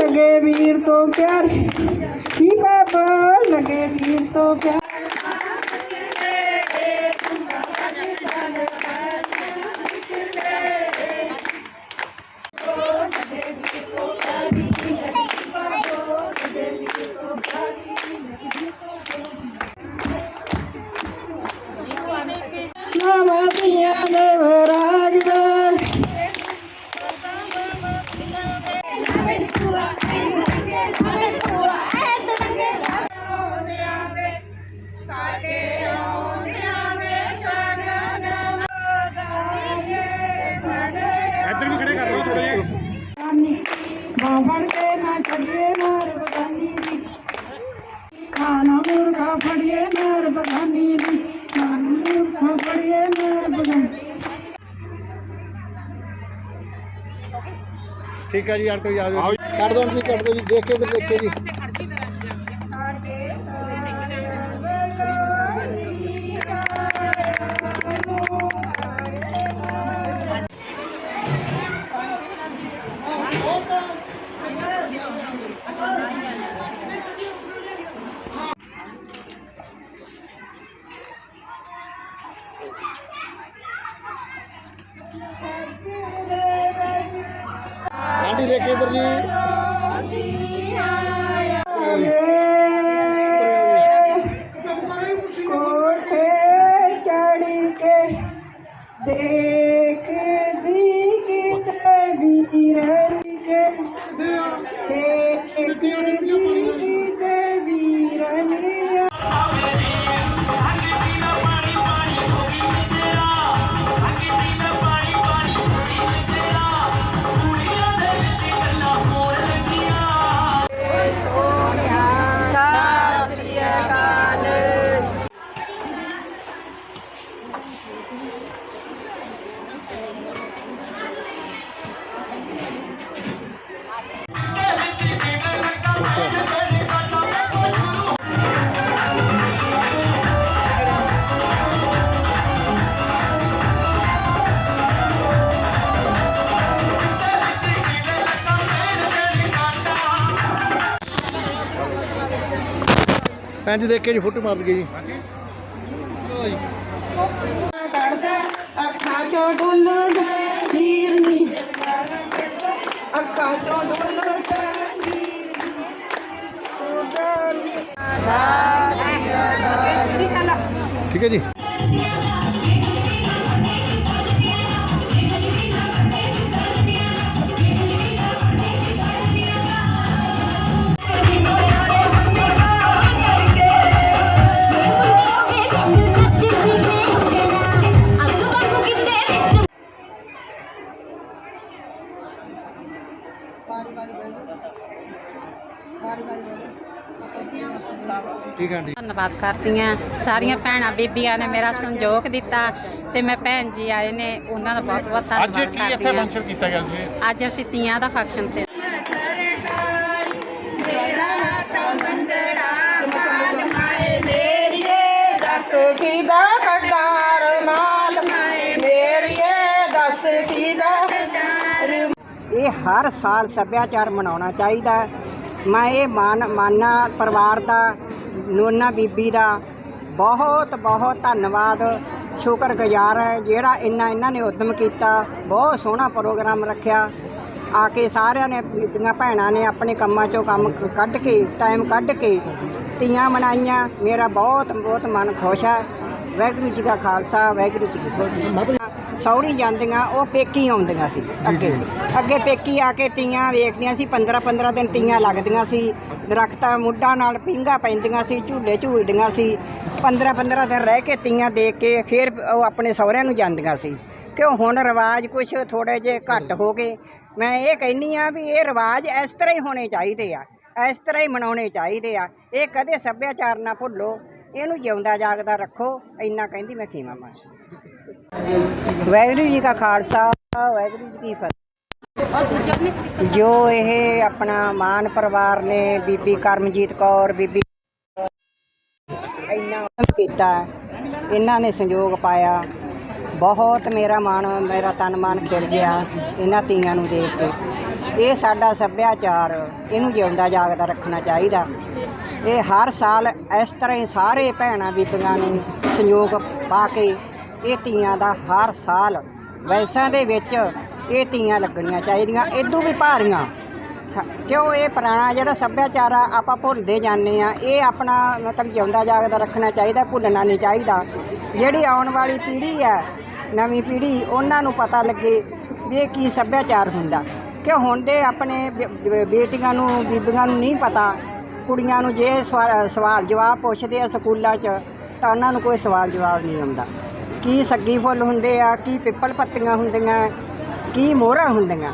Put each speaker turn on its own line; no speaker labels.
ਲਗੇ ਵੀਰ ਤੋਂ ਪਿਆਰ ਕੀ ਬਾਬਾ ਲਗੇ ਵੀਰ ਤੋਂ ਪਿਆਰ ਬਾਵਣ ਕੇ ਨਾ ਛੱਡੀਏ ਨਾਰ ਬਗਾਨੀ ਦੀ। ਖਾਣਾ ਮੁਰਗਾ ਫੜੀਏ ਨਾਰ ਬਗਾਨੀ ਦੀ। ਖਾਣਾ ਮੁਰਗਾ ਫੜੀਏ ਨਾਰ ਬਗਾਨੀ
ਠੀਕ ਹੈ ਜੀ, ਆਟੋ ਜੀ ਆ ਜਾਓ ਕੱਢ ਦੋ ਜੀ ਕੱਢ ਦੋ ਜੀ। ਦੇਖ ਕੇ ਦੇਖੇ ਜੀ। ਆਂਟੀ ਦੇਖ ਕੇ ਇੱਧਰ ਜੀ।
ਕੋਠੇ ਚੜੀ ਕੇ ਦੇ
ਭੈਣ ਜੀ ਦੇਖ ਕੇ ਜੀ ਫੋਟੋ ਮਾਰ ਦਈਏ ਜੀ।
ਕੱਢਦਾ ਅੱਖਾਂ ਚੋਂ ਡੁੱਲਦਾ ਨੀਰ ਨੀ ਅੱਖਾਂ ਚੋਂ ਡੁੱਲਦਾ
ਠੀਕ ਹੈ ਜੀ। ਠੀਕ ਹੈ ਆਂਟੀ।
ਧੰਨਵਾਦ ਕਰਦੀ ਹਾਂ ਸਾਰੀਆਂ ਭੈਣਾਂ ਬੀਬੀਆਂ ਨੇ ਮੇਰਾ ਸੰਯੋਗ ਦਿੱਤਾ ਤੇ ਮੈਂ ਭੈਣ ਜੀ ਆਏ ਨੇ ਉਹਨਾਂ ਦਾ ਬਹੁਤ ਬਹੁਤ ਧੰਨਵਾਦ
ਅੱਜ ਕੀ ਇੱਥੇ ਫੰਕਸ਼ਨ ਕੀਤਾ ਗਿਆ ਸੀ?
ਅੱਜ ਅਸੀਂ ਤੀਆਂ ਦਾ ਫੰਕਸ਼ਨ ਤੇ
ਮੇਰੀਏ ਦੱਸ ਇਹ ਹਰ ਸਾਲ ਸੱਭਿਆਚਾਰ ਮਨਾਉਣਾ ਚਾਹੀਦਾ ਮੈਂ ਇਹ ਮਾਨ, ਮਾਨਾ ਪਰਿਵਾਰ ਦਾ, ਨੋਨਾ ਬੀਬੀ ਦਾ ਬਹੁਤ ਬਹੁਤ ਧੰਨਵਾਦ, ਸ਼ੁਕਰਗੁਜ਼ਾਰ ਹੈ, ਜਿਹੜਾ ਇੰਨਾ ਇਹਨਾਂ ਨੇ ਉਦਮ ਕੀਤਾ, ਬਹੁਤ ਸੋਹਣਾ ਪ੍ਰੋਗਰਾਮ ਰੱਖਿਆ। ਆ ਕੇ ਸਾਰਿਆਂ ਨੇ ਬੀਬੀਆਂ ਭੈਣਾਂ ਨੇ ਆਪਣੇ ਕੰਮਾਂ ਚੋਂ ਕੰਮ ਕੱਢ ਕੇ ਟਾਈਮ ਕੱਢ ਕੇ ਤੀਆਂ ਮਨਾਈਆਂ। ਮੇਰਾ ਬਹੁਤ ਬਹੁਤ ਮਨ ਖੁਸ਼ ਹੈ। ਵਾਹਿਗੁਰੂ ਜੀ ਦਾ ਖਾਲਸਾ, ਵਾਹਿਗੁਰੂ ਜੀ ਕੀ ਫਤਿਹ। ਸੌਰੀ ਜਾਂਦੀਆਂ ਉਹ ਪੇਕੀ ਆਉਂਦੀਆਂ ਸੀ ਅੱਗੇ। ਅੱਗੇ ਪੇਕੀ ਆ ਕੇ ਤੀਆਂ ਵੇਖਦੀਆਂ ਸੀ 15 15 ਦਿਨ ਤੀਆਂ ਲੱਗਦੀਆਂ ਸੀ। ਦਰਖਤਾਂ ਮੁੱਢਾਂ ਨਾਲ ਪਿੰਗਾ ਪੈਂਦੀਆਂ ਸੀ ਝੂਲੇ ਝੂਲਦੀਆਂ ਸੀ। 15 15 ਦਿਨ ਰਹਿ ਕੇ ਤੀਆਂ ਦੇਖ ਕੇ ਫਿਰ ਉਹ ਆਪਣੇ ਸਹੁਰਿਆਂ ਨੂੰ ਜਾਂਦੀਆਂ ਸੀ। ਕਿਉਂ ਹੁਣ ਰਿਵਾਜ ਕੁਝ ਥੋੜੇ ਜੇ ਘੱਟ ਹੋ ਗਏ। ਮੈਂ ਇਹ ਕਹਿੰਨੀ ਆ ਵੀ ਇਹ ਰਿਵਾਜ ਇਸ ਤਰ੍ਹਾਂ ਹੀ ਹੋਣੇ ਚਾਹੀਦੇ ਆ ਇਸ ਤਰ੍ਹਾਂ ਹੀ ਮਨਾਉਣੇ ਚਾਹੀਦੇ ਆ। ਇਹ ਕਦੇ ਸੱਭਿਆਚਾਰ ਨਾ ਭੁੱਲੋ ਇਹਨੂੰ ਜਿਉਂਦਾ ਜਾਗਦਾ ਰੱਖੋ ਇੰਨਾ ਕਹਿੰਦੀ ਮੈਂ ਖੀਮਾ ਮਾਂ ਵਾਹਿਗੁਰੂ ਜੀ ਕਾ ਖਾਲਸਾ ਵਾਹਿਗੁਰੂ ਜੀ ਕੀ ਫਤਿਹ। ਜੋ ਇਹ ਆਪਣਾ ਮਾਨ ਪਰਿਵਾਰ ਨੇ ਬੀਬੀ ਕਰਮਜੀਤ ਕੌਰ ਬੀਬੀ ਇੰਨਾ ਕੀਤਾ ਇਹਨਾਂ ਨੇ ਸੰਯੋਗ ਪਾਇਆ। ਬਹੁਤ ਮੇਰਾ ਮਨ ਮੇਰਾ ਤਨ ਮਨ ਖਿੜ ਗਿਆ ਇਹਨਾਂ ਤੀਆਂ ਨੂੰ ਦੇਖ ਕੇ। ਇਹ ਸਾਡਾ ਸੱਭਿਆਚਾਰ ਇਹਨੂੰ ਜਿਉਂਦਾ ਜਾਗਦਾ ਰੱਖਣਾ ਚਾਹੀਦਾ। ਇਹ ਹਰ ਸਾਲ ਇਸ ਤਰ੍ਹਾਂ ਹੀ ਸਾਰੇ ਭੈਣਾਂ ਬੀਬੀਆਂ ਨੂੰ ਸੰਯੋਗ ਪਾ ਕੇ ਇਹ ਤੀਆਂ ਦਾ ਹਰ ਸਾਲ ਵੈਸਾਂ ਦੇ ਵਿੱਚ ਇਹ ਤੀਆਂ ਲੱਗਣੀਆਂ ਚਾਹੀਦੀਆਂ ਇਦੋਂ ਵੀ ਭਾਰੀਆਂ। ਕਿਉਂ ਇਹ ਪੁਰਾਣਾ ਜਿਹੜਾ ਸੱਭਿਆਚਾਰ ਆ, ਆਪਾਂ ਭੁੱਲਦੇ ਜਾਂਦੇ ਆ। ਇਹ ਆਪਣਾ ਮਤਲਬ ਜਿਉਂਦਾ ਜਾਗਦਾ ਰੱਖਣਾ ਚਾਹੀਦਾ, ਭੁੱਲਣਾ ਨਹੀਂ ਚਾਹੀਦਾ। ਜਿਹੜੀ ਆਉਣ ਵਾਲੀ ਪੀੜ੍ਹੀ ਹੈ, ਨਵੀਂ ਪੀੜ੍ਹੀ, ਉਹਨਾਂ ਨੂੰ ਪਤਾ ਲੱਗੇ ਵੀ ਇਹ ਕੀ ਸੱਭਿਆਚਾਰ ਹੁੰਦਾ। ਕਿ ਹੁਣ ਦੇ ਆਪਣੇ ਬੇ- ਬੇਟੀਆਂ ਨੂੰ, ਬੀਬੀਆਂ ਨੂੰ ਨਹੀਂ ਪਤਾ, ਕੁੜੀਆਂ ਨੂੰ ਜੇ ਸਵਾ- ਸਵਾਲ ਜਵਾਬ ਪੁੱਛਦੇ ਆ ਸਕੂਲਾਂ 'ਚ, ਤਾਂ ਉਹਨਾਂ ਨੂੰ ਕੋਈ ਸਵਾਲ ਜਵਾਬ ਨਹੀਂ ਆਉਂਦਾ। ਕੀ ਸੱਗੀ ਫੁੱਲ ਹੁੰਦੇ ਆ ਕੀ ਪਿੱਪਲ ਪੱਤੀਆਂ ਹੁੰਦੀਆਂ ਕੀ ਮੋਹਰਾਂ ਹੁੰਦੀਆਂ।